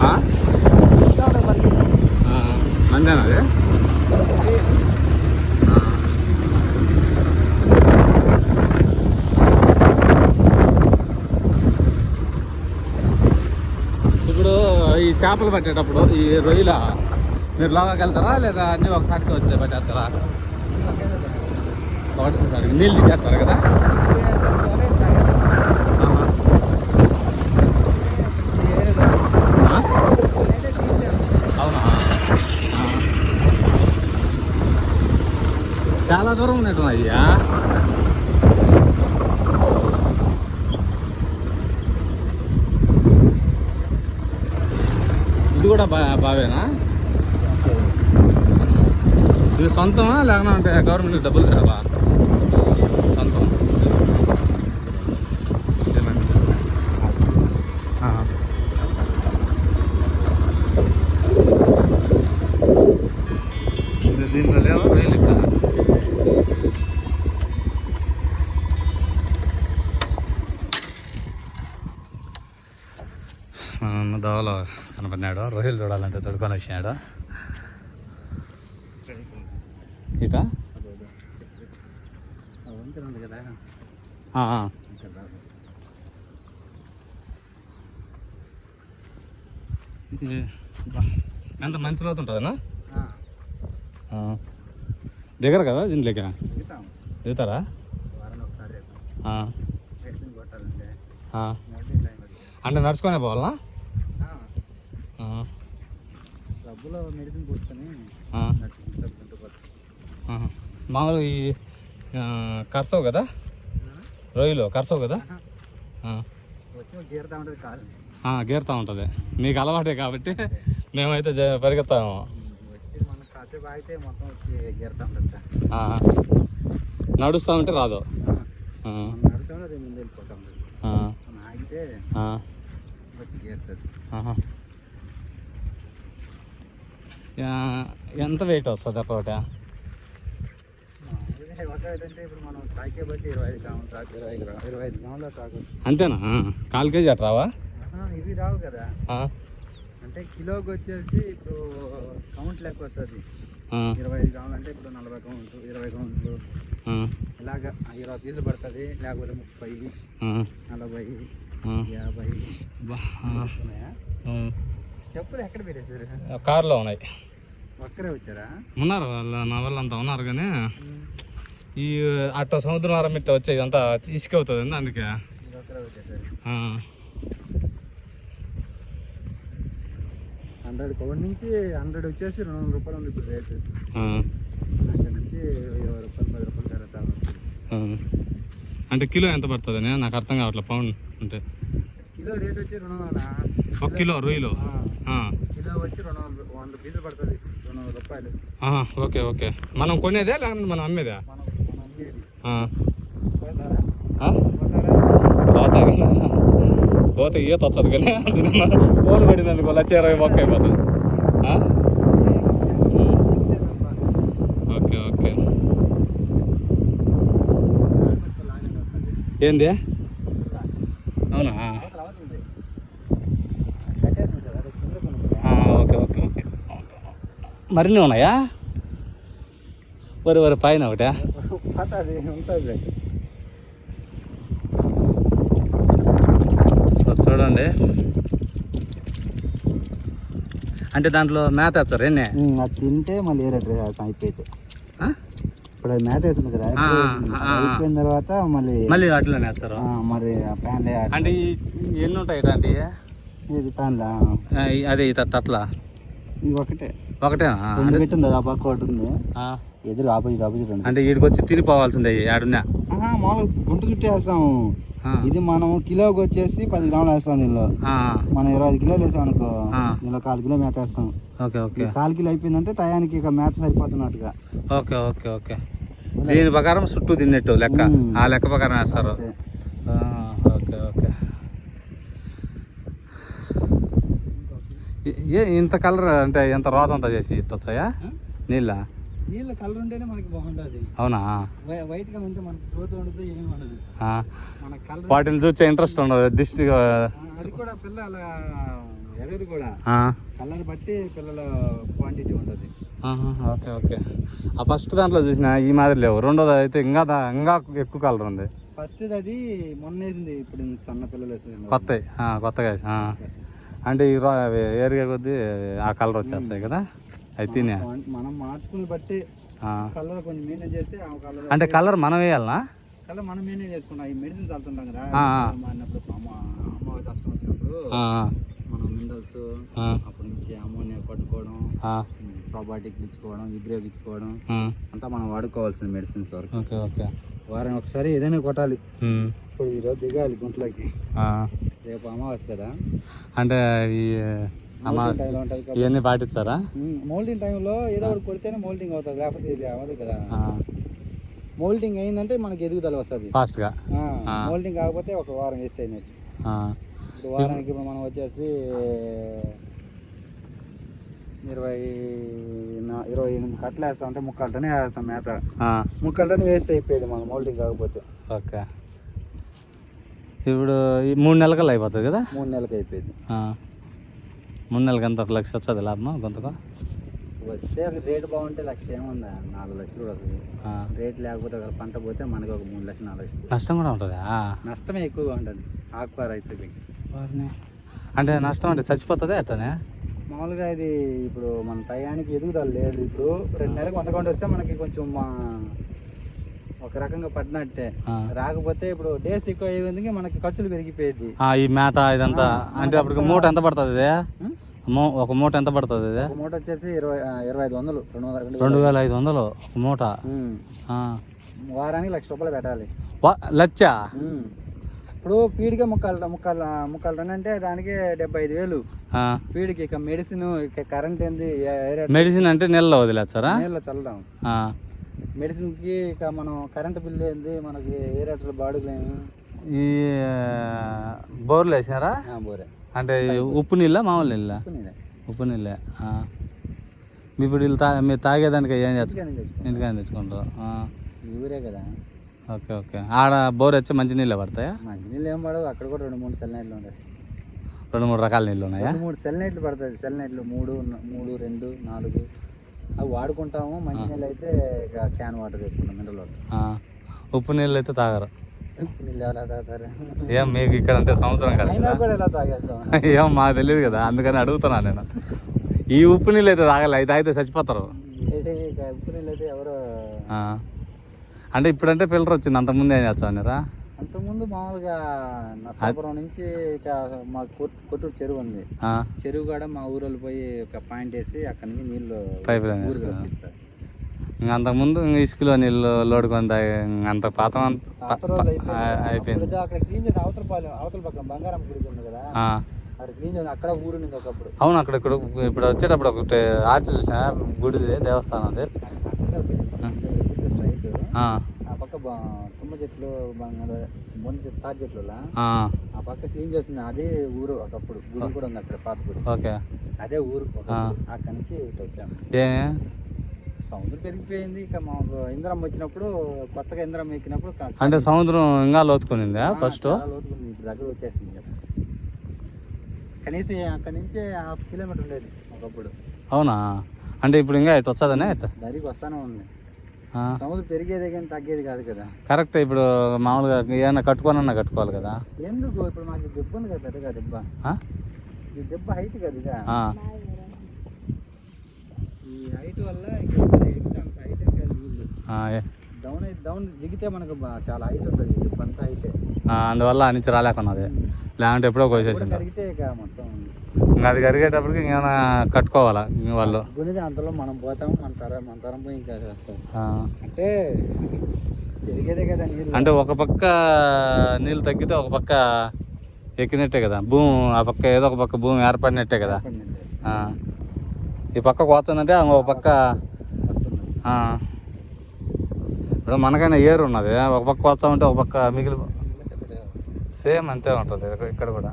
ఆ? మందేనా ఇప్పుడు ఈ చేపలు పట్టేటప్పుడు ఈ రొయ్యల మీరు లోగాకి వెళ్తారా లేదా అన్నీ ఒకసారి వచ్చే పట్టేస్తారా? ఒకటిసారి నీళ్ళు తీసేస్తారు కదా ఆహా. ఆ? అవునా ఆ. చాలా దూరం ఉన్నట్టున్నాయ్యా ఇది కూడా బా బావేనా? ఇది సొంతమా లేకపోతే గవర్నమెంట్ డబ్బులు కట్టవా సొంతం ఏమండి? ఆ. ఇది దీంట్లో లేవా వేలు ఇక్కడ అన్న దోవలో కనపడినాడు? రొయ్యలు చూడాలంటే తొడుకొని వచ్చినాడు? ఇట? బా, ఎంత మంచి లోతు ఉంటుందనా ఆ. దిగరు కదా దీంట్లోకి? దిగుతాం దిగుతారా అంటే నడుచుకునే పోవాలా ఆ, ఆ, డబ్బులో మెడిసిన్ కొట్టుకొని ఆ, నడుచుకుంటూ పోతాం ఆహా. మామూలు ఈ కర్సవు కదా? రొయ్యలు కర్సవు కదా? గీరుతా ఉంటుంది మీకు అలవాటే కాబట్టి మేమైతే పరిగెత్తాము. నడుస్తా ఉంటే రాదు. ఆ, ఇరవై ఐదు గ్రాములు తాకు అంతేనా? కాల్ కేజీ అట్లా రావా? ఇవి రావు కదా. అంటే కిలోకి వచ్చేసి ఇప్పుడు కౌంట్ లెక్క వస్తుంది. ఇరవై ఐదు గ్రాములు అంటే ఇప్పుడు నలభై కౌంట్లు ఇరవై కౌంట్లు ఇలాగ ఇరవై పీసులు పడుతుంది లేకపోతే ముప్పై నలభై. యాభై. చెప్పులు ఎక్కడ పెట్టేశారు? కార్లో ఉన్నాయి. ఒక్కరే వచ్చారా? ఉన్నారు వాళ్ళ మా వాళ్ళు అంతా ఉన్నారు కానీ ఈ అట్ట సముద్రం ఇట్ట వచ్చేది అంతా ఇసుక అవుతుంది అందుకే. వచ్చేసారు. ఆ, హండ్రెడ్ కౌంట్ నుంచి హండ్రెడ్ వచ్చేసి రెండు వందల రూపాయలు ఉంది ఇప్పుడు రేటు. అక్కడ నుంచి ఇరవై రూపాయలు పది రూపాయలు. అంటే కిలో ఎంత పడుతుంది నాకు అర్థం కావట్లేదు పౌండ్ అంటే. కిలో రేట్ వచ్చి రెండు వందల? ఒక కిలో రొయ్యలు? కిలో వచ్చి రెండు వందల వంద పీసులు పడుతుంది రెండు వందల రూపాయలు. Okay okay. మనం కొనేదే లేకపోతే మనం అమ్మేదా? పోతా పోతే ఈత వచ్చదు కానీ ఫోన్ పడింది అనుకో లక్ష ఇరవై మొక్క అయిపోతుంది? Okay okay. ఏంది? అవునా ఆ, ఓకే ఓకే ఓకే మరిన్ని ఉన్నాయా? వరి వరి పైన ఒకటే? చూడండి. అంటే దాంట్లో మేత వేస్తారు ఎన్నే? అది తింటే మళ్ళీ అయిపోయింది ఆ? ఇప్పుడు అది మేత వేసింది కదా అయిపోయిన తర్వాత మళ్ళీ మళ్ళీ వాటిలోనే వేస్తారు మరి ప్యాన్ అంటే ఎన్ని ఉంటాయి ఇట్లాంటి ఇది ప్యాన్లా అదే తట్ట అట్లా ఇది ఒకటే. రెండు అంటే పెట్టి ఉంది ఆ పక్క ఒకటి ఉంది. ఎదురు ఆపోజిట్ ఆపోజిట్ ఉంది అంటే వీడికి వచ్చి తినిపోవాల్సిందే ఆడున్నా. ఆహా, మామూలు గుంట చుట్టూ వేస్తాము. ఆ, ఇది మనం కిలోకి వచ్చేసి పది గ్రాములు వేస్తాం దీనిలో. మనం ఇరవై ఐదు కిలోలు వేసాం అనుకో. దీనిలో కాలు కిలో మేత వేస్తాం. Okay okay. కాలు కిలో అయిపోయిందంటే టయానికి ఇక మేత సరిపోతున్నట్టుగా. Okay okay okay. దీని ప్రకారం చుట్టూ తిన్నట్టు లెక్క. ఆ లెక్క ప్రకారం వేస్తారు అంతే. ఆ, ఓకే ఓకే ఏ- ఇంత కలర్ అంటే ఎంత రోత అంతా చేసి ఇట్టొచ్చాయా? నీళ్ళ? నీళ్ళ కలర్ ఉంటేనే మనకి బాగుంటుంది. అవునా? వైట్గా ఉంటే మనకి గ్రోత్ ఉండదు ఏమీ ఉండదు. మన కలర్ వాటిని చూసే ఇంట్రెస్ట్ ఉండదు దిష్టి అది కూడా పిల్ల అలా ఎరగదు కూడా. కలర్ బట్టి పిల్లల క్వాంటిటీ ఉంటుంది. Okay okay. ఆ ఫస్ట్ దాంట్లో చూసిన ఈ మాదిరి లేవు. రెండోది అయితే ఇంకా ఇంకా ఎక్కువ కలర్ ఉంది. ఫస్ట్ అది మొన్న వేసింది ఇప్పుడు సన్న పిల్లలు వేసింది. కొత్త కొత్తగా. అంటే ఈ ఏరిగా కొద్దీ ఆ కలర్ వచ్చేస్తాయి కదా? అవి తినే. మనం మార్చుకుని బట్టి. కలర్ కొంచెం మెయింటైన్ చేస్తే ఆ కలర్ అంటే కలర్ మనం వేయాలనా? కలర్ మనం మెయింటైన్ చేసుకుంటాం. ఈ మెడిసిన్స్ చల్లుతుంటాం కదా. మారినప్పుడు అమ్మ అమ్మ కష్టం వచ్చినప్పుడు మనం మినరల్స్ అప్పటి నుంచి పట్టుకోవడం ప్రోబాటిక్ ఇచ్చుకోవడం ఇబ్రేక్ ఇచ్చుకోవడం ఆ. అంతా మనం వాడుకోవాల్సిన మెడిసిన్స్ వరకు. Okay okay. వారం ఒకసారి ఏదైనా కొట్టాలి. ఇప్పుడు ఈరోజు దిగాలి గుంట్లోకి. రేపు అమావాస్య కదా. అంటే ఈ అమ్మ ఇవన్నీ పాటిస్తారా? మోల్డింగ్ టైంలో ఏదో ఒకటి కొడితేనే మోల్డింగ్ అవుతుంది లేకపోతే ఇది అవ్వదు కదా. మోల్డింగ్ అయిందంటే మనకి ఎదుగుదల వస్తుంది. ఫాస్ట్గా. మోల్డింగ్ కాకపోతే ఒక వారం వేస్ట్ అయినట్టు. వారానికి ఇప్పుడు మనం వచ్చేసి ఇరవై ఇరవై ఎనిమిది కట్టలు వేస్తాం అంటే ముక్కలు టనే వేస్తాం మేత. ముక్కలు టనే వేస్ట్ అయిపోయేది మనం మోల్డింగ్ కాకపోతే. ఓకే. ఇప్పుడు ఈ మూడు నెలలకల్లా అయిపోతుంది కదా? మూడు నెలలకు అయిపోయింది. మూడు నెలలకి ఎంత? ఒక లక్ష వస్తుంది లాభం కొంతగా వస్తే ఒక రేటు బాగుంటే లక్ష ఏముందా నాలుగు లక్షలు కూడా వస్తుంది. రేట్ లేకపోతే ఒక పంట పోతే మనకి ఒక మూడు లక్షలు నాలుగు లక్షలు. నష్టం కూడా ఉంటుందా? నష్టమే ఎక్కువగా ఉంటుంది. ఆకుకూర రైతులకి. అంటే నష్టం అంటే చచ్చిపోతుంది అట్టనే? మామూలుగా ఇది ఇప్పుడు మన టయానికి ఎదుగుదల లేదు. ఇప్పుడు రెండు నెలలకు వంద కొండ వస్తే మనకి కొంచెం మా ఒక రకంగా పడినట్టే. రాకపోతే ఇప్పుడు డేస్ ఎక్కువ అయ్యేందుకు మనకి ఖర్చులు పెరిగిపోయేది. ఈ మేత ఇదంతా. అంటే అప్పటికి మూట ఎంత పడుతుంది ఒక మూట ఎంత పడుతుంది ఇది? ఒక మూట వచ్చేసి ఇరవై ఇరవై ఐదు వందలు రెండు వందల రెండు వేల. ఐదు వందలు ఒక మూట. వారానికి లక్ష రూపాయలు పెట్టాలి. లచ్చ. ఇప్పుడు ఫీడ్గా ముక్కలు ముక్కలు ముక్కలు టన్ అంటే దానికి డెబ్బై ఐదు వేలు. ఆ. ఫీడ్కి ఇక మెడిసిన్ ఇక కరెంట్ ఏంది మెడిసిన్ అంటే నెలలో వదిలేస్తారా? నీళ్ళ చల్లడం. మెడిసిన్కి ఇక మనం కరెంట్ బిల్ ఏంది? మనకి ఏరియాటర్లు బాడుగులేమి ఈ బోర్లు వేసినారా? ఆ, బోరే. అంటే ఉప్పు నీళ్ళ మామూలు నీళ్ళ. ఉప్పు నీళ్ళే. ఇప్పుడు వీళ్ళు తా మీరు తాగేదానికి ఏం చేస్తారు. ఇంటికాని తెచ్చుకుంటారు. ఊరే కదా. Okay okay. ఆడ బోర్ వచ్చి మంచి నీళ్ళే పడతాయా? మంచి నీళ్ళు ఏం పడవు. అక్కడ కూడా రెండు మూడు సెల్ నైట్లు ఉంటాయి. రెండు మూడు రకాల నీళ్ళు ఉన్నాయా? మూడు సెల్ నైట్లు పడుతుంది సెల్ నైట్లు మూడు మూడు రెండు నాలుగు. అవి వాడుకుంటాము మంచి నీళ్ళు అయితే ఇక క్యాన్ వాటర్ తెచ్చుకుంటాం మినరల్ వాటర్. ఉప్పు నీళ్ళు అయితే తాగరు? ఏం మీకు ఇక్కడ అంటే సముద్రం కదా. ఏం మాకు తెలియదు కదా అందుకని అడుగుతున్నా నేను. ఈ ఉప్పు నీళ్ళు అయితే తాగలే ఇది తాగితే చచ్చిపోతారు. ఉప్పు నీళ్ళు అయితే ఎవరో. అంటే ఇప్పుడంటే ఫిల్టర్ వచ్చింది అంతకుముందు ఏం చేస్తావు అంతకుముందు మామూలుగా నర్సాపురం నుంచి మా కొట్- కొట్టూరు చెరువు ఉంది. చెరువు కాడ మా ఊరోళ్ళు పోయి ఒక పాయింట్ వేసి అక్కడి నుంచి నీళ్ళు పైప్ లైన్. ఇంకా అంతకుముందు ఇసుకలో నీళ్ళు లోడుకొని తాగి ఇంక అంత పాత అయిపోయింది. అక్కడ క్లీన్ చేసి అవతల అవతల పక్కన బంగారం గుడి ఉంది కదా. అక్కడ క్లీన్ చేసి అక్కడ ఊరు ఉంది ఒకప్పుడు. అవును అక్కడ ఇక్కడ ఇప్పుడు వచ్చేటప్పుడు ఒకటి ఆర్చి చూసిన గుడిది దేవస్థానం అది. ఆ. పక్క బా- తుమ్మ చెట్లు తాటి చెట్లు ఆ. పక్క క్లీన్ చేస్తుంది అదే ఊరు ఒకప్పుడు గుడి కూడా ఉంది అక్కడ పాత గుడి ఓకే అదే ఊరు ఒకప్పుడు. అక్కడి నుంచి వచ్చాము సముద్రం పెరిగిపోయింది ఇక ఇంద్రం వచ్చినప్పుడు కొత్తగా ఇంద్రం ఎక్కినప్పుడు అంటే సముద్రం ఇంకా లోతుకునిందా ఫస్ట్. ఇప్పుడు దగ్గర వచ్చేసింది. కనీసం అక్కడి నుంచి హాఫ్ కిలోమీటర్ ఉండేది ఒకప్పుడు అవునా అంటే ఇప్పుడు ఇంకా ఇటు వచ్చేదనే ఇటు దారికి వస్తానే ఉంది. సముద్రం పెరిగేదే కానీ తగ్గేది కాదు కదా. కరెక్ట్ ఇప్పుడు మామూలుగా ఏమైనా కట్టుకోనన్నా కట్టుకోవాలి కదా. ఎందుకు? ఇప్పుడు మాకు దెబ్బ ఉంది కదా పెద్దగా దెబ్బ? ఈ దెబ్బ హైట్ కదా. ఈ హైట్ వల్ల హైట్ డౌన్ అయితే డౌన్ దిగితే మనకు చాలా హైట్ ఉంటుంది. దెబ్బ అంతా హైటే ఆ, అందువల్ల నుంచి రాలేకున్నది. లేదంటే ఎప్పుడో కరిగితే ఇక మొత్తం ఇంకా అది కరిగేటప్పటికి ఇంకేమైనా కట్టుకోవాలా వాళ్ళు? గుణిది అంతలో మనం పోతాం మన తరం మన తరం పోయి ఇంకా. అంటే పెరిగేదే కదా నీళ్ళు. అంటే ఒక పక్క నీళ్ళు తగ్గితే ఒక పక్క ఎక్కినట్టే కదా. భూమి ఆ పక్క ఏదో ఒక పక్క భూమి ఏర్పడినట్టే కదా. ఈ పక్క పోతుందంటే ఇంకో పక్క. ఇప్పుడు మనకైనా ఏరు ఉన్నది. ఒక పక్క వస్తా ఉంటే ఒక పక్క మిగిలి సేమ్ అంతే ఉంటుంది ఇక్కడ కూడా.